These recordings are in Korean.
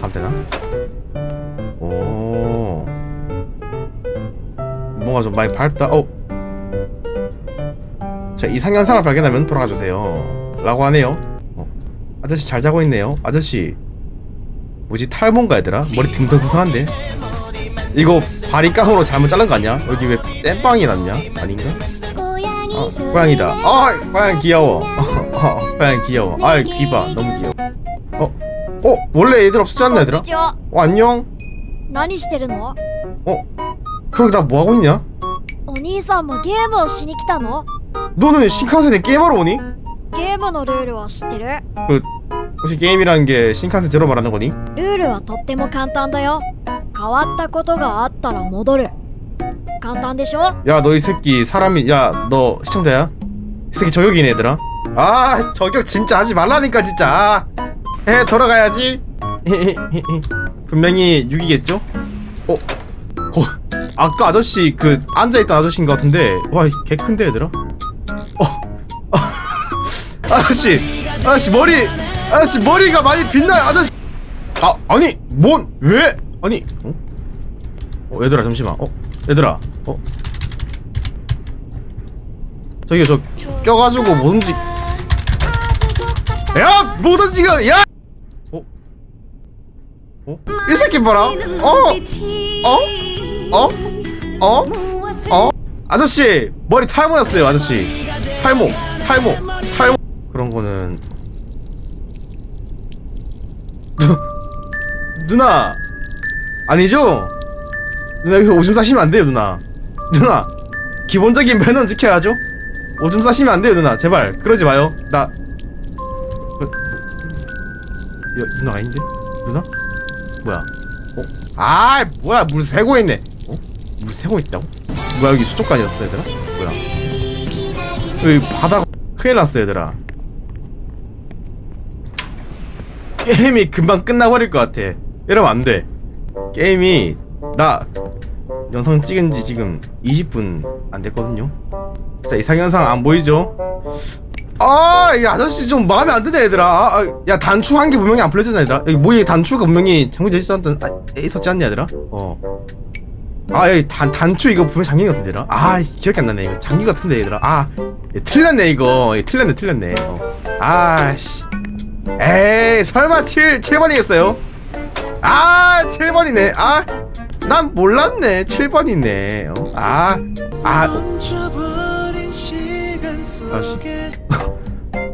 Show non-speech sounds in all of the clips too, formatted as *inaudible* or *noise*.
가면 되나? 오. 뭔가 좀 많이 밝다. 어. 자, 이상현상을 발견하면 돌아가 주세요. 라고 하네요. 어. 아저씨 잘 자고 있네요. 아저씨. 뭐지 탈모인가 얘들아? 머리 듬성듬성한데? 이거 바리 깡으로 잘못 자른 거 아니야? 여기 왜 땜빵이 났냐? 아닌가? 어, 고양이다. 어, 고양이 귀여워. 어, *laughs* 고양이 귀여워. 아, 귀봐. 너무 귀여워. 어, 어, 원래 애들 없었지 않나 얘들아? こんにちは 어, 안녕. 何してるの 그러게 나 뭐 하고 있냐? お兄さんもゲームをしに来たの 너는 신칸센에 게임하러 오니? ゲームのルールは知ってる 혹시 게임이라는 게 신칸센 제로 말하는 거니? ルールはとっても簡単だよ変わったことがあったら戻る簡単でしょ 야, 너 이 새끼 사람이, 야, 너 시청자야? 이 새끼 저격이네 얘들아. 아, 저격 진짜 하지 말라니까 진짜. 아, 해 돌아가야지. *laughs* 분명히 6이겠죠? 어, 거, 아까 아저씨 그 앉아있던 아저씨인 것 같은데 와, 개 큰데 얘들아. 어, *laughs* 아저씨, 아저씨 머리, 아저씨 머리가 많이 빛나요 아저씨. 아, 아니, 뭔, 왜? 아니, 어? 어, 얘들아 잠시만. 어, 얘들아. 어. 저기 저 껴가지고 못 움직. 야, 못 움직여. 야. 어? 어? 이 새끼 봐라. 어? 어? 어? 어? 어? 아저씨 머리 탈모였어요, 아저씨. 탈모, 탈모, 탈모. 그런 거는 누 누나 아니죠? 누나 여기서 오줌 싸시면 안 돼요 누나 누나 기본적인 매너는 지켜야죠 오줌 싸시면 안 돼요 누나 제발 그러지 마요 나 어, 야, 누나가 아닌데? 누나? 뭐야 어? 아 뭐야 물 새고 있네 어? 물 새고 있다고? 뭐야 여기 수족관이었어 얘들아? 뭐야 여기 바다 큰일 났어 얘들아 게임이 금방 끝나버릴 것 같아 이러면 안 돼 게임이 나 영상 찍은 지 지금 20분 안 됐거든요. 자, 이상현상 안 보이죠? 아, 이 아저씨 좀 마음에 안 드네, 얘들아. 아, 아, 야, 단추 한 개 분명히 안 풀려졌나, 얘들아? 여기 뭐에 단추가 분명히 잠겨져 있었던, 아, 있었지 않냐, 얘들아? 어. 아, 여기 단, 단추 이거 분명히 잠긴 것 같은데, 얘들아? 아, 기억이 안 나네, 이거. 잠긴 것 같은데, 얘들아. 아, 얘 틀렸네, 이거. 얘 틀렸네, 틀렸네. 어. 아, 씨. 에이, 설마 7, 7번이겠어요? 아, 7번이네. 아, 난 몰랐네. 7번이네. 어? 아, 아, 아씨.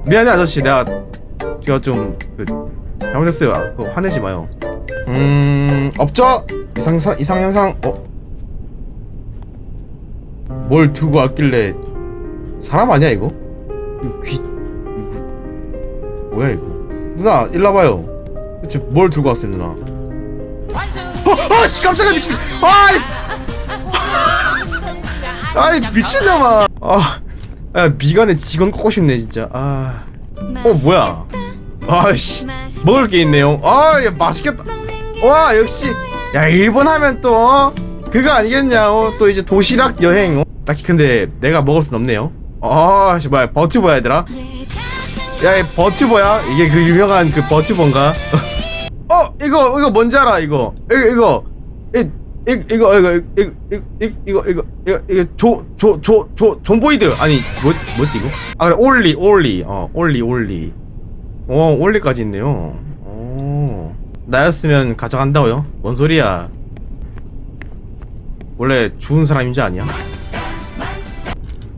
미안해 아저씨. 내가 제가 좀 그, 잘못했어요. 아, 그거 화내지 마요. 음, 없죠? 이상사 이상현상. 어? 뭘 두고 왔길래 사람 아니야 이거? 이거 귀 이거 뭐야 이거? 누나 일로 와봐요. 대체 뭘 들고 왔어요 누나? 어, 아씨 깜짝이야 미친. 아이. *laughs* 아이 미친놈아. 아, 야 미간에 직원 꽂고 싶네 진짜. 아, 어 뭐야? 아씨 먹을 게 있네요. 아, 야 맛있겠다. 와 역시 야 일본 하면 또 어? 그거 아니겠냐? 어? 또 이제 도시락 여행. 어? 딱히 근데 내가 먹을 순 없네요. 아, 씨 뭐야 버튜버야 얘들아? 야, 이 버튜버야? 이게 그 유명한 그 버튜버인가? *laughs* 어, 이거 이거 뭔지 알아? 이거 이거 이거 이, 이, 이거 이거 이거 이거 이거 이거 이거 이거 조조조조 존보이드 아니 뭐 뭐지 이거? 아 그래 올리 올리 어 올리 올리 어 올리까지 있네요. 오 나였으면 가져간다고요? 뭔 소리야? 원래 죽은 사람인지 아니야?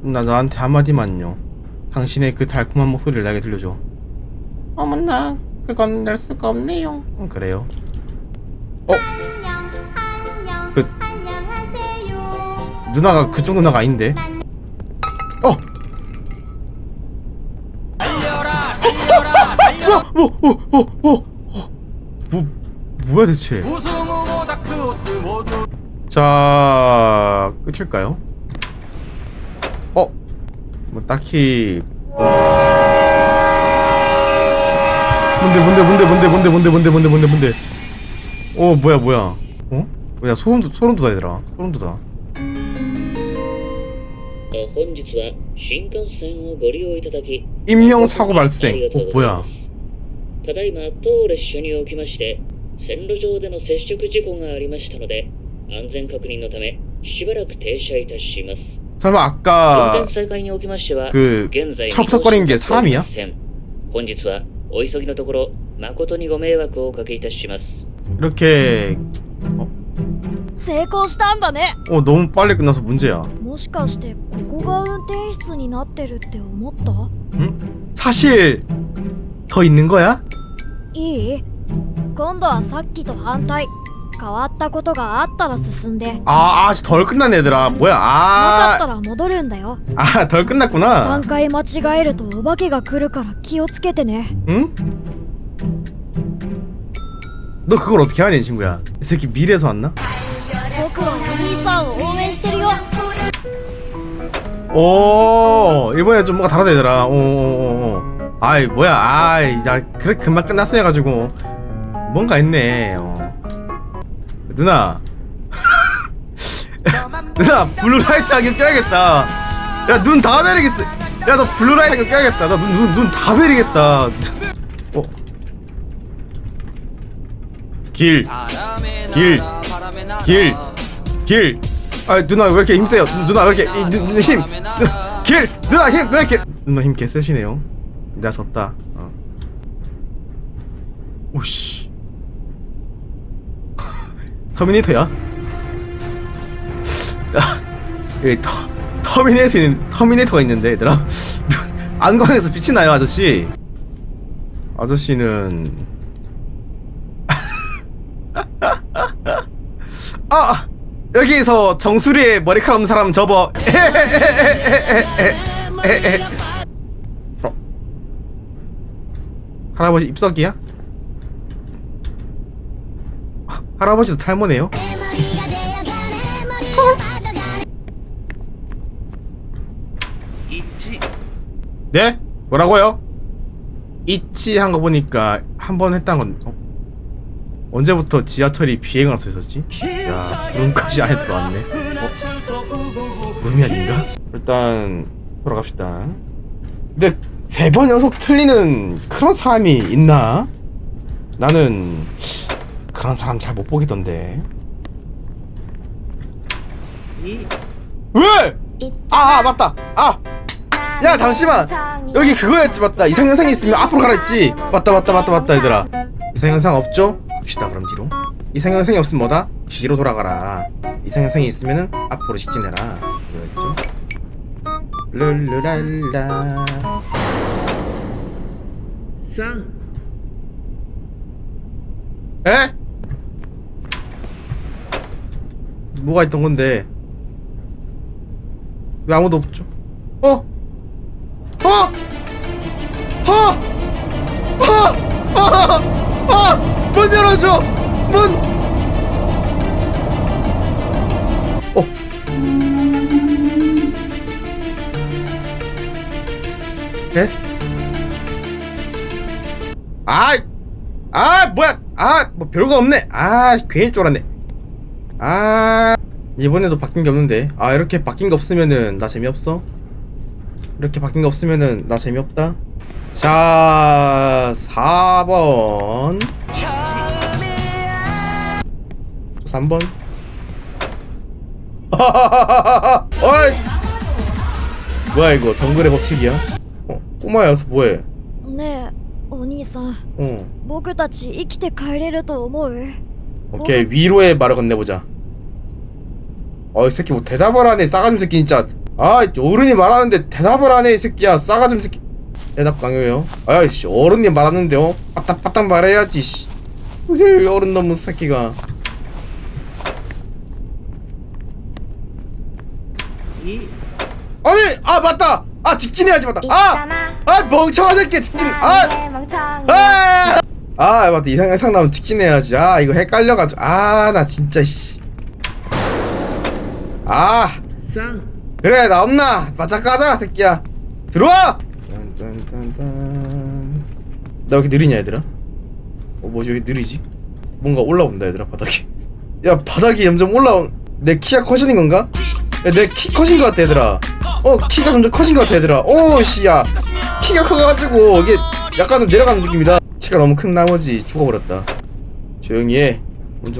나 너한테 한마디만요. 당신의 그 달콤한 목소리를 나게 들려줘. 어머나, 그건 낼 수가 없네요. 음, 그래요. 어? 그 누나가 그쪽 누나가 아닌데. 어. 뭐야? 뭐? 어? 어? 어? 어? 뭐? 뭐야 대체? 자, 끝일까요? 어? 뭐 딱히 뭔데 뭔데 뭔데 뭔데 뭔데 뭔데 뭔데 뭔데 뭔데 뭔데 어 뭐야 뭐야 어? 뭐 야 소름 돋 소름 돋아 얘들아 소름 돋아 え本日は新幹線をご利用いただき 임명 사고 あり 발생 がとう 어 ござい 뭐야 ますただいま当列車におきまして 線路上での接触事故がありましたので安全確認のためしばらく停車いたします 설마 運 아까 転再開におきましては 그 現在 철푸석거리는 게 사람이야? 本日はお急ぎのところ誠にご迷惑をおかけいたします 이렇게 成功したんだね 어 너무 빨리 끝나서 문제야 もしかしてここが運転室になってるって思った 사실 더 있는 거야? いい今度はさっきと反対変わったことがあったら進んでな 아 아직 덜 끝났네 얘들아 뭐야 かったら 아 戻るんだよ 아, 덜 끝났구나 3回間違えるとお化けが来るから気をつけてね 응? 너 그걸 어떻게 하니 친구야 이 새끼 미래에서 왔나? 僕はお兄さんを応援してるよ 오 이번에 좀 뭔가 다르다 얘들아 오오오 아이 뭐야 아이 야 그래 금방 끝났어 해가지고 뭔가 있네 어. 누나 *laughs* 누나 블루라이트 하긴 껴야겠다 야 눈 다 베리겠어 야 너 블루라이트 하긴 껴야겠다 나 눈 눈 눈 다 베리겠다 어? 길 길, 길, 길. 아 누나 왜 이렇게 힘세요? 누나 왜 이렇게 이, 누, 누, 힘? 누, *laughs* 길, 누나 힘왜 이렇게? 누나 힘 개 세시네요. 내가 졌다. 어. 오씨. *laughs* 터미네이터야? 야, *laughs* 여기 터, 터미네이터 있는 터미네이터가 있는데 얘들아. 눈, 안광에서 빛이 나요 아저씨. 아저씨는 아 여기서 정수리에 머리카락 없는 사람 접어 어. 할아버지 입석이야? 할아버지도 탈모네요? 네? 뭐라고요? 이치 한 거 보니까 한 번 했다는 건 어? 언제부터 지하철이 비행할 수 있었지? 야 룸까지 안에 들어왔네 어? 룸이 아닌가? 일단 돌아갑시다 근데 세 번 연속 틀리는 그런 사람이 있나? 나는 그런 사람 잘 못 보겠던데 왜? 아, 아 맞다 아! 야 잠시만 여기 그거였지 맞다 이상현상이 있으면 앞으로 가라 했지 맞다 맞다 맞다 맞다 얘들아 이상현상 없죠? 갑시다 그럼 뒤로 이상현상이 없으면 뭐다? 뒤로 돌아가라 이상현상이 있으면은 앞으로 직진해라 이거였죠? 룰루랄라 쌍 에? 뭐가 있던 건데 왜 아무도 없죠? 어? 어? 어? 어? 문 열어줘! 문! 어? 에? 아이! 아 뭐야 아 뭐 별거 없네 아 괜히 쫄았네 아 이번에도 바뀐 게 없는데 아 이렇게 바뀐 게 없으면은 나 재미없어 이렇게 바뀐 게 없으면은 나 재미없다 자 4번 3번 *laughs* 어이 뭐야 이거 정글의 법칙이야 어 꼬마야 여기서 뭐해 ねえお兄さん 어 僕たち生きて帰れると思う 오케이 위로의 말을 건네보자 어이 새끼 뭐 대답을 하네 싸가지 새끼 진짜 아 어른이 말하는데 대답을 하네 이 새끼야 싸가지 새끼 대답 강요해요 아이씨 어른이 말하는데 어 빠딱빠딱 말해야지 씨 왜 어른 놈의 새끼가 아니 아 맞다. 아 직진해야지 맞다. 아! 아. 멍청한 새끼 직진. 아! 아! 아. 맞다. 이상 이상 나면 직진해야지. 아 이거 헷갈려가지고. 아 나 진짜 씨. 아. 쌍. 그래 나왔나? 바짝 가자 새끼야. 들어와! 딴딴딴딴. 나 왜 이렇게 느리냐 얘들아? 어 뭐지? 왜 느리지? 뭔가 올라온다 얘들아 바닥이 야 바닥이 점점 올라온. 내 키가 커지는 건가? 내키 커진 것 같아 얘들아 어 키가 점점 커진 것 같아 얘들아 오씨야 키가 커가지고 이게 약간 좀 내려가는 느낌이다 키가 너무 큰 나머지 죽어버렸다 조용히 해 어.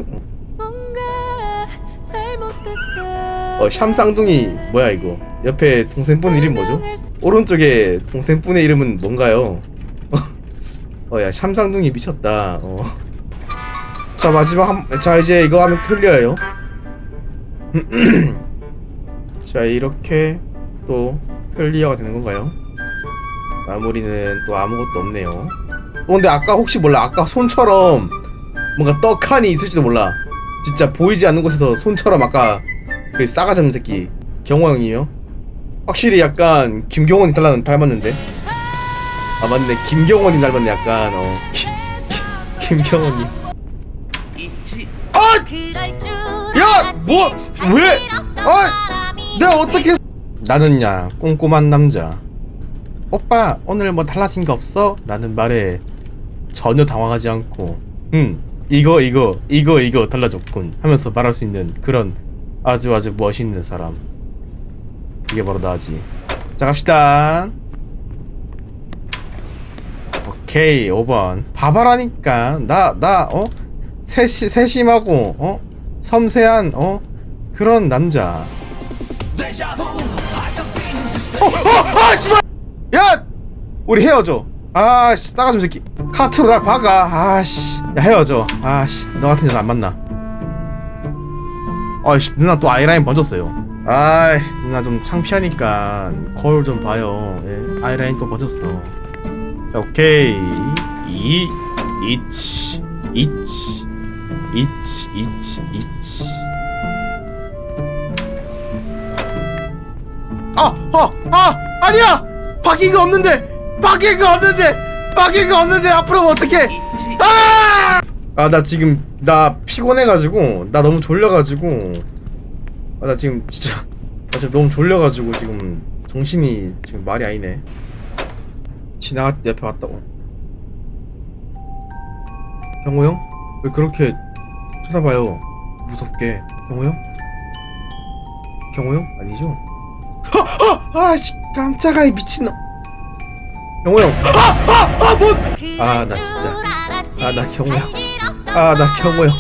잘못됐어 어 샴쌍둥이 뭐야 이거 옆에 동생분 이름 뭐죠? 오른쪽에 동생분의 이름은 뭔가요? *laughs* 어야 샴쌍둥이 미쳤다 어. 자 마지막 한, 자 이제 이거 하면 클리어예요 *clears throat* 자 이렇게 또 클리어가 되는 건가요? 마무리는 또 아무것도 없네요 어, 근데 아까 혹시 몰라 아까 손처럼 뭔가 떡하니 있을지도 몰라 진짜 보이지 않는 곳에서 손처럼 아까 그 싸가지 없는 새끼 경호 형이요? 확실히 약간 김경원이 닮, 닮았는데 아 맞네 김경원이 닮았네 약간 어 김- *laughs* 김- 김경원이 1 아! 야! 뭐! 왜! 아! 내가 어떻게 나는야 꼼꼼한 남자 오빠 오늘 뭐 달라진 거 없어? 라는 말에 전혀 당황하지 않고 응 이거 이거 이거 이거 달라졌군 하면서 말할 수 있는 그런 아주 아주 멋있는 사람 이게 바로 나지 자 갑시다 오케이 5번 바바라니까 나 나 어? 세시, 세심하고 어? 섬세한 어? 그런 남자! 아 씨발! 야! 우리 헤어져. 아 씨 싸가지 새끼. 카트로 날 박아. 아 씨. 야 헤어져. 아 씨 너 같은 여자 안 만나. 아이씨 누나 또 아이라인 번졌어요. 아이 누나 좀 창피하니까 거울 좀 봐요. 예, 아이라인 또 번졌어. 자 오케이. 이 이치 이치 이치 이치 이치 아! 아! 아! 아니야! 바뀐 거 없는데! 바뀐 거 없는데! 거 없는데! 앞으로 어떻게? 아! 아, 나 지금 나 피곤해가지고 나 너무 졸려가지고 아, 나 지금 진짜 나 지금 너무 졸려가지고 지금 정신이 지금 말이 아니네. 지나갔 옆에 왔다고. 형호 형? 왜 그렇게 쳐다봐요? 무섭게. 형호 형? 경호 형? 아니죠? 아씨 깜짝아 이 미친놈 경호 형 아 아 아 뭔! 아, 나 진짜. 아, 나 경호야. 아, 나 경호야.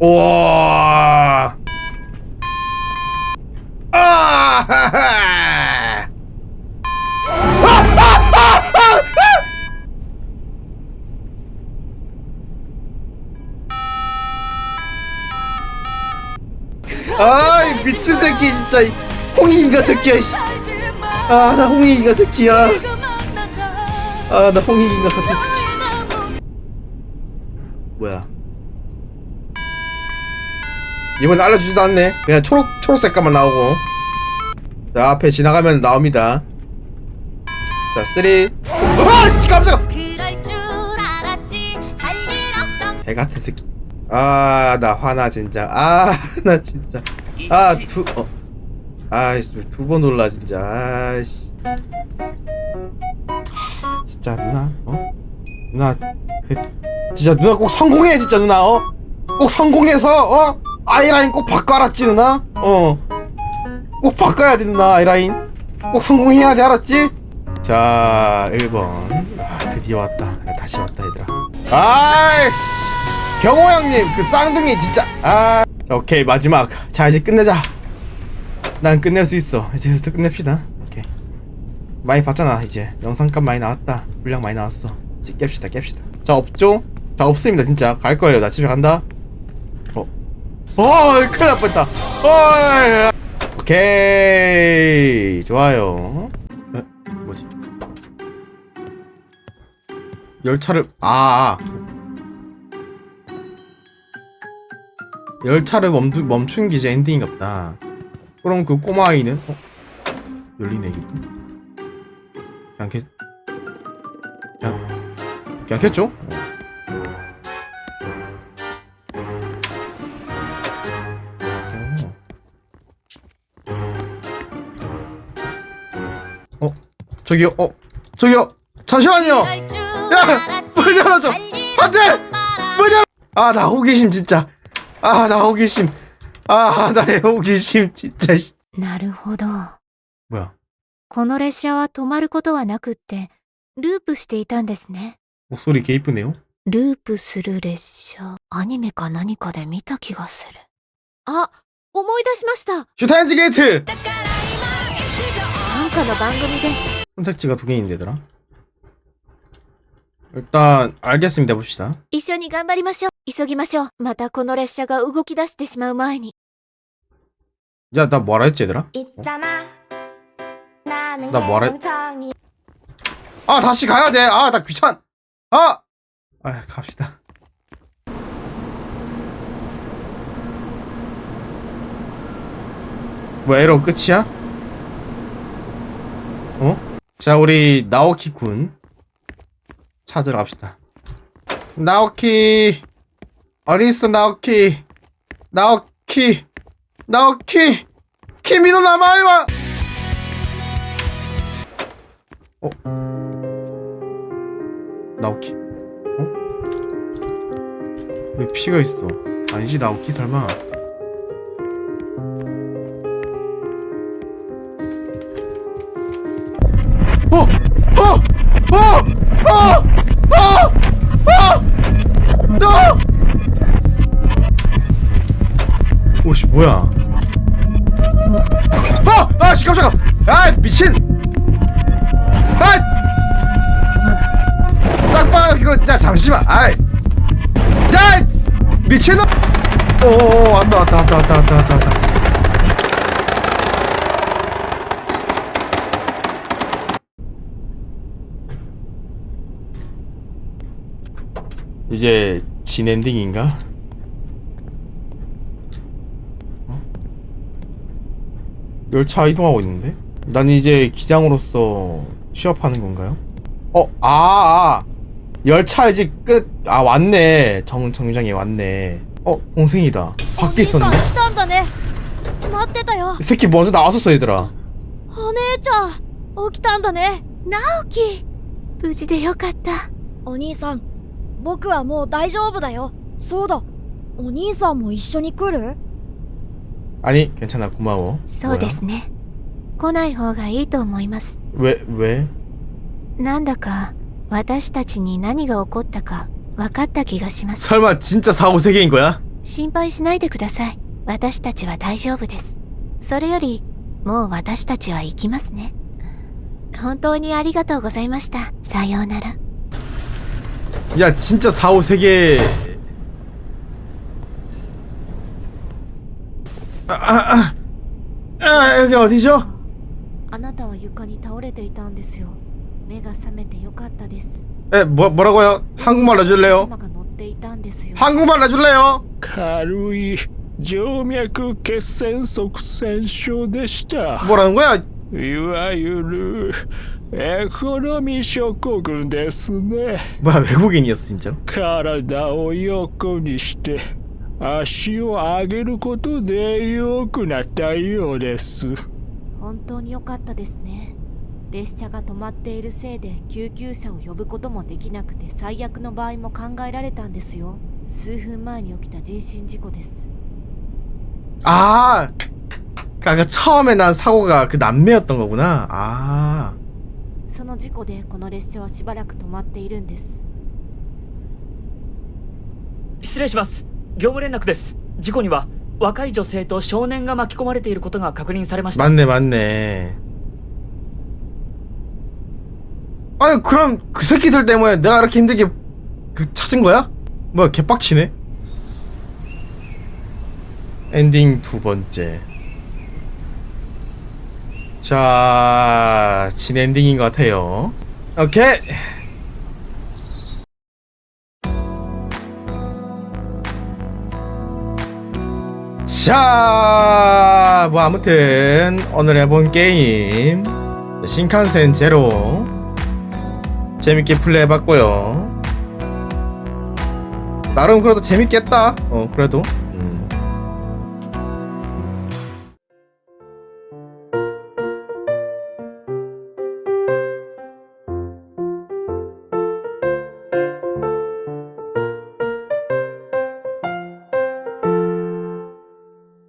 우와 아 *laughs* 미친 새끼 진짜. 이 홍익인가 새끼야 아나 홍익인가 새끼야. 아 나 홍익인가 새끼 진짜. 뭐야? 이번에 알려주지도 않네. 그냥 초록 초록 색깔만 나오고. 자 앞에 지나가면 나옵니다. 자 쓰리. 아 씨 깜짝아! 일 없던 개 같은 새끼. 아 나 화나 진짜. 아 *laughs* 나 진짜 아 두 어. 아이씨 두번 놀라 진짜. 아이씨. 하, 진짜 누나 어? 누나 그 진짜 누나 꼭 성공해 진짜 누나 어 꼭 성공해서 어? 아이라인 꼭 바꿔 알았지 누나? 어 꼭 바꿔야 돼 누나 아이라인. 꼭 성공해야 돼 알았지? 자 1번. 아 드디어 왔다. 야, 다시 왔다 얘들아. 아이 경호 형님 그 쌍둥이 진짜 아 자 오케이 마지막. 자 이제 끝내자. 난 끝낼 수 있어. 이제 슬슬 끝냅시다. 오케이. 많이 봤잖아 이제. 영상값 많이 나왔다. 분량 많이 나왔어. 이제 깹시다 깹시다. 자 없죠? 자 없습니다 진짜. 갈 거예요. 나 집에 간다. 어? 어 큰일 날 뻔했다. 어, 오케이. 좋아요. 에? 뭐지? 열차를 아, 아. 열차를 멈추, 멈춘 게 이제 엔딩인가 보다 그럼 그 꼬마 아이는 어? 열리네 이게 또 그냥 캐 그냥 그냥 켰죠? 어. 어 저기요 어 저기요 잠시만요 야! 문 열어줘! 안돼! 문 열어! 아 나 호기심 진짜 아, 나 호기심. 아, 나의 호기심, 진짜. 씨.なるほど。 뭐야? この列車は止まることはなくって、ループしていたんですね。 목소리 개 이쁘네요. ループする列車。アニメか何かで見た気がする。あ、思い出しました。 슈타인즈 게이트! なんかの番組で。 선택지가 두 개인데, 얘들아. 일단, 알겠습니다. 봅시다. 一緒に頑張りましょう。急ぎましょう。またこの列車が動き出してしまう前に。 야, 나 뭐라 했지, 얘들아? 있잖아. 나는 나 뭐라- 개방청이 아, 다시 가야 돼. 아, 나 귀찮. 아! 아, 갑시다. 뭐, 에러 끝이야? 어? 자, 우리 나오키 군 찾으러 갑시다. 나오키 어디 있어, 나오키? 나오키, 나오키, 키미노 나마이와. 어? 나오키? 어? 왜 피가 있어? 아니지 나오키 설마? 이제 진 엔딩인가? 어? 열차 이동하고 있는데? 난 이제 기장으로서 취업하는 건가요? 어, 아, 아. 열차 이제 끝. 아, 왔네. 정, 정류장에 왔네. 어, 동생이다. 밖에 お兄さん 있었네. 来たんだね待ってたよ 이 새끼 먼저 나왔었어, 얘들아. お姉ちゃん起きたんだね直樹無事でよかった。お兄さん 僕はもう大丈夫だよそうだお兄さんも一緒に来る 아니, 괜찮아. 고마워. そうですね。来ない方がいいと思います。 뭐야? 왜, 왜? なんだか私たちに何が起こったか分かった気がします。 설마 진짜 사고 세계인 거야? 心配しないでください。私たちは大丈夫です。それより、もう私たちは行きますね。本当にありがとうございました。さようなら。 야, 진짜 사고 세계. 아, 아, 아. 아, 여기 어디죠? あなたは床に倒れていたんですよ。目が覚めてよかったです。 에, 뭐, 뭐라고요? 한국말 해줄래요? 妻が乗っていたんですよ。 한국말 해줄래요? 軽い静脈血栓塞栓症でした。 뭐라는 거야? いわゆる エコノミー症候群ですね。 뭐야, 외국인이었어, 진짜로? 体を横にして足を上げることで良くなったようです。本当によかったですね。列車が止まっているせいで救急車を呼ぶこともできなくて最悪の場合も考えられたんですよ。数分前に起きた人身事故です。 아, 그러니까 처음에 난 사고가 그 남매였던 거구나. 아, そ の事故でこの列車はしばらく止まっているんです。失礼します業務連絡です事故には若い女性と少年が巻き込まれていることが確認されました 맞네, 맞네. 아니, 그럼 그 새끼들 때문에 내가 이렇게 힘들게 그 찾은 거야? 뭐야, 개빡치네. 엔딩 두 번째. 자, 진 엔딩인 것 같아요. 오케이. 자, 뭐 아무튼 오늘 해본 게임 신칸센 제로 재밌게 플레이해봤고요. 나름 그래도 재밌겠다. 어 그래도